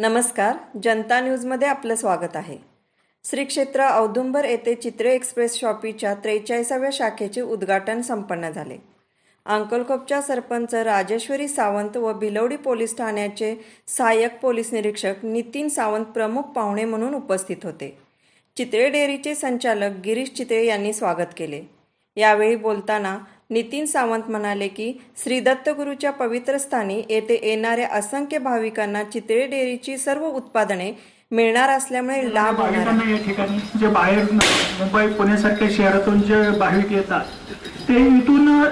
नमस्कार जनता न्यूजमध्ये आपलं स्वागत आहे. श्री क्षेत्र औदुंबर येथे चित्रे एक्सप्रेस शॉपीच्या त्रेचाळीसाव्या शाखेचे उद्घाटन संपन्न झाले. अंकलकोपच्या सरपंच राजेश्वरी सावंत व भिलवडी पोलीस ठाण्याचे सहाय्यक पोलीस निरीक्षक नितीन सावंत प्रमुख पाहुणे म्हणून उपस्थित होते. चित्रे डेअरीचे संचालक गिरीश चित्रे यांनी स्वागत केले. यावेळी बोलताना नितीन सावंत म्हणाले की श्री दत्तगुरूच्या पवित्र स्थानी येथे येणाऱ्या असंख्य भाविकांना चितळे डेअरीची सर्व उत्पादने मिळणार असल्यामुळे लाभ होणार भाविकांना या ठिकाणी जे बाहेर मुंबई पुण्यासारख्या शहरातून जे भाविक येतात ते इथून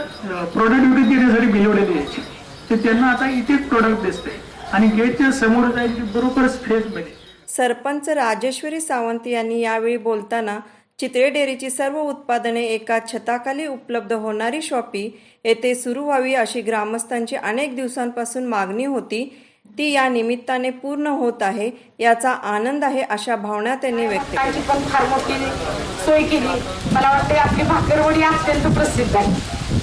प्रोडक्ट विकत घेण्यासाठी भिलवलेले यायचे ते त्यांना आता इथेच प्रोडक्ट दिसते आणि गेटच्या समोर जायचे बरोबरच फेसमध्ये सरपंच राजेश्वरी सावंत यांनी यावेळी बोलताना चितळे डेअरीची सर्व उत्पादने एका छताखाली उपलब्ध होणारी शॉपी येथे सुरू व्हावी अशी ग्रामस्थांची अनेक दिवसांपासून मागणी होती. ती या निमित्ताने पूर्ण होत आहे याचा आनंद आहे अशा भावना त्यांनी व्यक्त केली पण फार मोठी सोय केली. मला वाटते आपली भाकरवडी अत्यंत प्रसिद्ध आहे.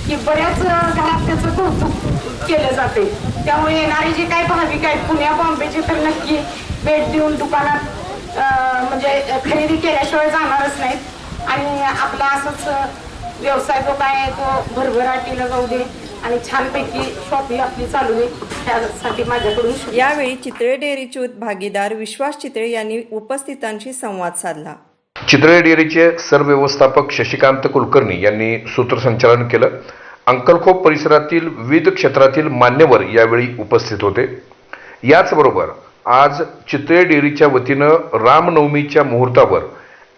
की बऱ्याच घरात त्याचं कौतुक केलं जाते त्यामुळे येणारे जे काही भाविक आहेत पुण्या बॉम्बेचे तर नक्की भेट देऊन दुकानात म्हणजे खरेदी केल्याशिवाय जाणारच नाहीत. आणि आपला असंच व्यवसाय जो काय आहे तो भरभराटीला जाऊ दे. आणि छानपैकी शॉपिंग आपली चालू दे त्यासाठी माझ्याकडून. यावेळी चितळे डेअरीचे भागीदार विश्वास चितळे यांनी उपस्थितांशी संवाद साधला. चितळे डेअरीचे सरव्यवस्थापक शशिकांत कुलकर्णी यांनी सूत्रसंचालन केलं. अंकलखोप परिसरातील विविध क्षेत्रातील मान्यवर यावेळी उपस्थित होते. याचबरोबर आज चित्रे डेअरीच्या वतीनं रामनवमीच्या मुहूर्तावर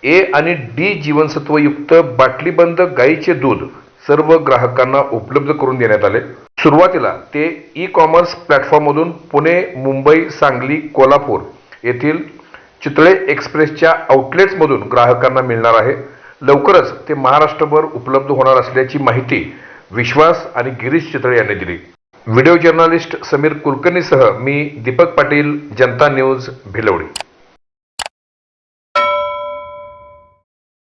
ए आणि डी जीवनसत्वयुक्त बाटलीबंद गाईचे दूध सर्व ग्राहकांना उपलब्ध करून देण्यात आले. सुरुवातीला ते ई कॉमर्स प्लॅटफॉर्ममधून पुणे मुंबई सांगली कोल्हापूर येथील चितळे एक्सप्रेसच्या आउटलेट्समधून ग्राहकांना मिळणार आहे. लवकरच ते महाराष्ट्रभर उपलब्ध होणार असल्याची माहिती विश्वास आणि गिरीश चितळे यांनी दिली. व्हिडिओ जर्नलिस्ट समीर कुलकर्णीसह मी दीपक पाटील जनता न्यूज भिलवडी.